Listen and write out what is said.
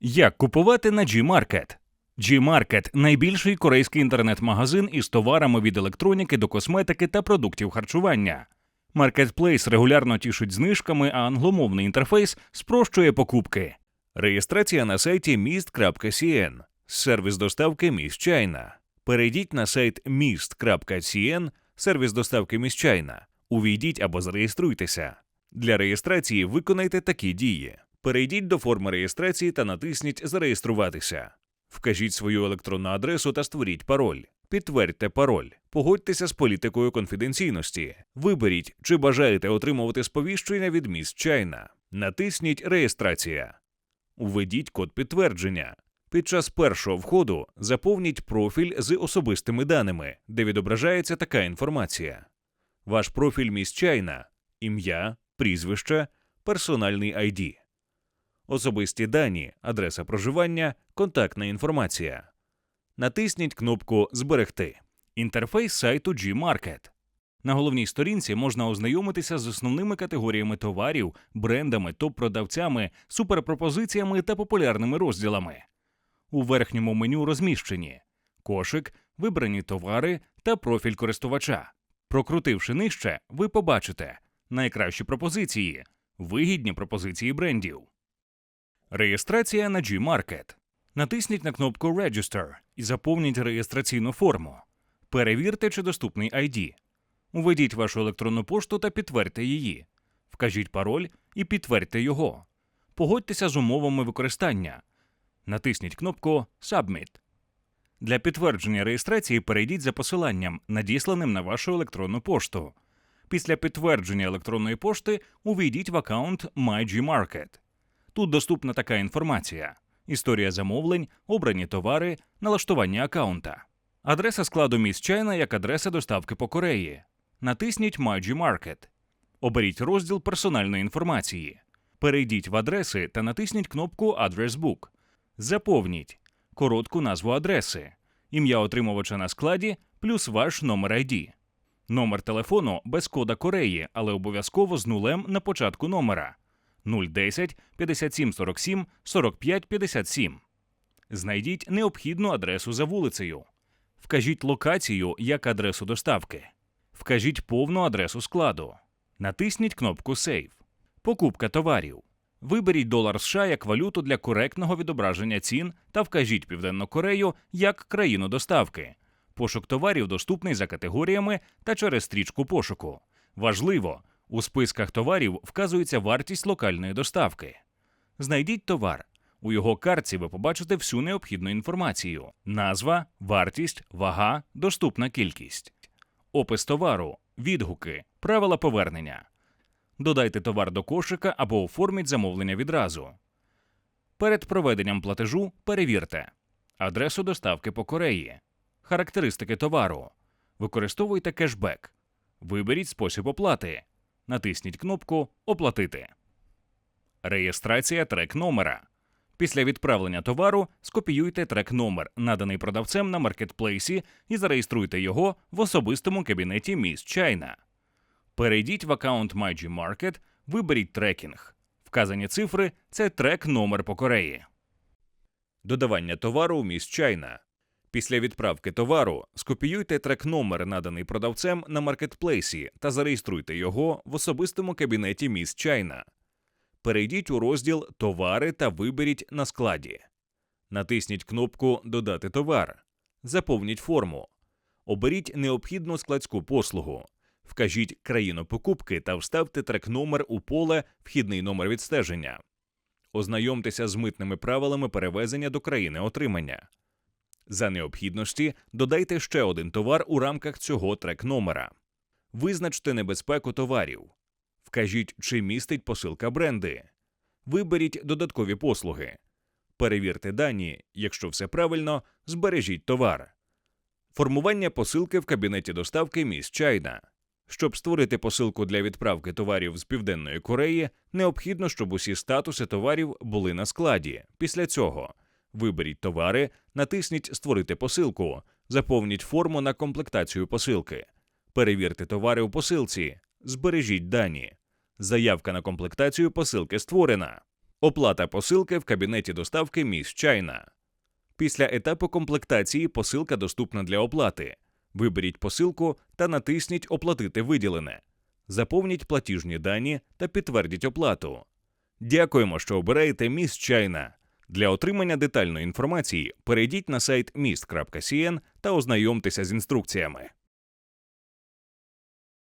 Як купувати на G-Market? G-Market – найбільший корейський інтернет-магазин із товарами від електроніки до косметики та продуктів харчування. Маркетплейс регулярно тішить знижками, а англомовний інтерфейс спрощує покупки. Реєстрація на сайті mist.cn. Сервіс доставки міщайна. Перейдіть на сайт mist.cn, сервіс доставки міщайна. Увійдіть або зареєструйтеся. Для реєстрації виконайте такі дії. Перейдіть до форми реєстрації та натисніть Зареєструватися. Вкажіть свою електронну адресу та створіть пароль. Підтвердьте пароль. Погодьтеся з політикою конфіденційності. Виберіть, чи бажаєте отримувати сповіщення від міст Чайна. Натисніть Реєстрація. Введіть код підтвердження. Під час першого входу заповніть профіль з особистими даними, де відображається така інформація. Ваш профіль міст Чайна, ім'я, прізвище, персональний ID. Особисті дані, адреса проживання, контактна інформація. Натисніть кнопку Зберегти. Інтерфейс сайту G-Market. На головній сторінці можна ознайомитися з основними категоріями товарів, брендами, топ-продавцями, суперпропозиціями та популярними розділами. У верхньому меню розміщені кошик, вибрані товари та профіль користувача. Прокрутивши нижче, ви побачите найкращі пропозиції, вигідні пропозиції брендів. Реєстрація на G-Market. Натисніть на кнопку Register і заповніть реєстраційну форму. Перевірте, чи доступний ID. Уведіть вашу електронну пошту та підтвердьте її. Вкажіть пароль і підтвердьте його. Погодьтеся з умовами використання. Натисніть кнопку Submit. Для підтвердження реєстрації перейдіть за посиланням, надісланим на вашу електронну пошту. Після підтвердження електронної пошти увійдіть в аккаунт MyGMarket. Тут доступна така інформація: історія замовлень, обрані товари, налаштування аккаунта. Адреса складу міст Чайна як адреса доставки по Кореї. Натисніть MyG Market. Оберіть розділ персональної інформації. Перейдіть в адреси та натисніть кнопку Address Book. Заповніть коротку назву адреси, ім'я отримувача на складі плюс ваш номер ID. Номер телефону без кода Кореї, але обов'язково з нулем на початку номера 010 57 47 45 57. Знайдіть необхідну адресу за вулицею. Вкажіть локацію як адресу доставки. Вкажіть повну адресу складу. Натисніть кнопку Save. Покупка товарів. Виберіть долар США як валюту для коректного відображення цін та вкажіть Південну Корею як країну доставки. Пошук товарів доступний за категоріями та через стрічку пошуку. Важливо, у списках товарів вказується вартість локальної доставки. Знайдіть товар. У його картці ви побачите всю необхідну інформацію: назва, вартість, вага, доступна кількість, опис товару, відгуки, правила повернення. Додайте товар до кошика або оформіть замовлення відразу. Перед проведенням платежу перевірте адресу доставки по Кореї, характеристики товару. Використовуйте кешбек. Виберіть спосіб оплати. Натисніть кнопку Оплатити. Реєстрація трек номера. Після відправлення товару скопіюйте трек номер, наданий продавцем на маркетплейсі, і зареєструйте його в особистому кабінеті Міс Чайна. Перейдіть в аккаунт MyGMarket, виберіть трекінг. Вказані цифри це трек номер по Кореї. Додавання товару у Міс Чайна. Після відправки товару скопіюйте трек номер, наданий продавцем на маркетплейсі, та зареєструйте його в особистому кабінеті Міс Чайна. Перейдіть у розділ Товари та виберіть на складі. Натисніть кнопку Додати товар. Заповніть форму. Оберіть необхідну складську послугу. Вкажіть країну покупки та вставте трек номер у поле Вхідний номер відстеження. Ознайомтеся з митними правилами перевезення до країни отримання. За необхідності додайте ще один товар у рамках цього трек номера. Визначте небезпеку товарів. Вкажіть, чи містить посилка бренди. Виберіть додаткові послуги. Перевірте дані. Якщо все правильно, збережіть товар. Формування посилки в кабінеті доставки міст Чайна. Щоб створити посилку для відправки товарів з Південної Кореї, необхідно, щоб усі статуси товарів були на складі. Після цього виберіть товари, натисніть Створити посилку, заповніть форму на комплектацію посилки. Перевірте товари у посилці, збережіть дані. Заявка на комплектацію посилки створена. Оплата посилки в кабінеті доставки Міс Чайна. Після етапу комплектації посилка доступна для оплати. Виберіть посилку та натисніть Оплатити виділене. Заповніть платіжні дані та підтвердіть оплату. Дякуємо, що обираєте Міс Чайна. Для отримання детальної інформації перейдіть на сайт mist.cn та ознайомтеся з інструкціями.